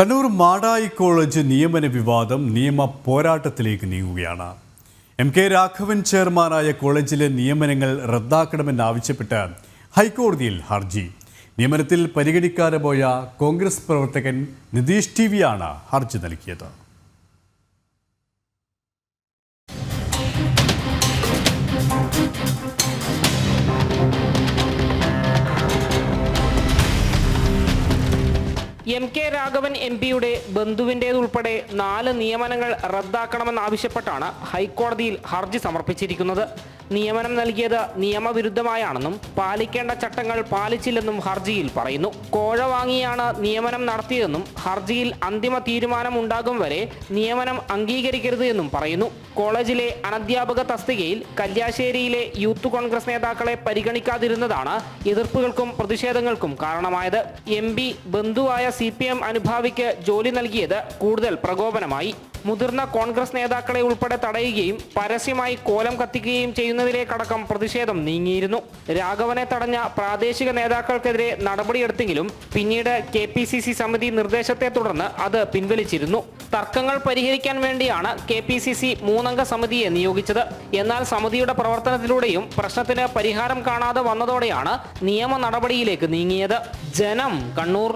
Kannur Madayi college നിയമന വിവാദം നിയമ പോരാട്ടത്തിലേക്ക് നീങ്ങുകയാണ്. എം കെ രാഘവൻ ചെയർമാനായ കോളേജിലെ നിയമനങ്ങൾ റദ്ദാക്കണമെന്നാവശ്യപ്പെട്ട് ഹൈക്കോടതിയിൽ ഹർജി. നിയമനത്തിൽ പരിഗണിക്കാതെ പോയ കോൺഗ്രസ് പ്രവർത്തകൻ നിതീഷ് ടി വിയാണ് ഹർജി നൽകിയത്. എം കെ രാഘവൻ എം പിയുടെ ബന്ധുവിന്റേതുൾപ്പെടെ നാല് നിയമനങ്ങൾ റദ്ദാക്കണമെന്നാവശ്യപ്പെട്ടാണ് ഹൈക്കോടതിയിൽ ഹർജി സമർപ്പിച്ചിരിക്കുന്നത്. നിയമനം നൽകിയത് നിയമവിരുദ്ധമായാണെന്നും പാലിക്കേണ്ട ചട്ടങ്ങൾ പാലിച്ചില്ലെന്നും ഹർജിയിൽ പറയുന്നു. കോഴ വാങ്ങിയാണ് നിയമനം നടത്തിയതെന്നും ഹർജിയിൽ അന്തിമ തീരുമാനം ഉണ്ടാകും വരെ നിയമനം അംഗീകരിക്കരുത് എന്നും പറയുന്നു. കോളേജിലെ അനധ്യാപക തസ്തികയിൽ കല്യാശ്ശേരിയിലെ യൂത്ത് കോൺഗ്രസ് നേതാക്കളെ പരിഗണിക്കാതിരുന്നതാണ് എതിർപ്പുകൾക്കും പ്രതിഷേധങ്ങൾക്കും കാരണമായത്. എം ബന്ധുവായ സി അനുഭാവിക്ക് ജോലി നൽകിയത് കൂടുതൽ പ്രകോപനമായി. മുതിർന്ന കോൺഗ്രസ് നേതാക്കളെ ഉൾപ്പെടെ തടയുകയും പരസ്യമായി കോലം കത്തിക്കുകയും ചെയ്യുന്നതിലേക്കടക്കം പ്രതിഷേധം നീങ്ങിയിരുന്നു. രാഘവനെ തടഞ്ഞ പ്രാദേശിക നേതാക്കൾക്കെതിരെ നടപടിയെടുത്തെങ്കിലും പിന്നീട് കെ പി സി സി സമിതി നിർദ്ദേശത്തെ തുടർന്ന് അത് പിൻവലിച്ചിരുന്നു. തർക്കങ്ങൾ പരിഹരിക്കാൻ വേണ്ടിയാണ് കെ പി സി സി മൂന്നംഗ സമിതിയെ നിയോഗിച്ചത്. എന്നാൽ സമിതിയുടെ പ്രവർത്തനത്തിലൂടെയും പ്രശ്നത്തിന് പരിഹാരം കാണാതെ വന്നതോടെയാണ് നിയമ നടപടിയിലേക്ക് നീങ്ങിയത്. ജനം കണ്ണൂർ.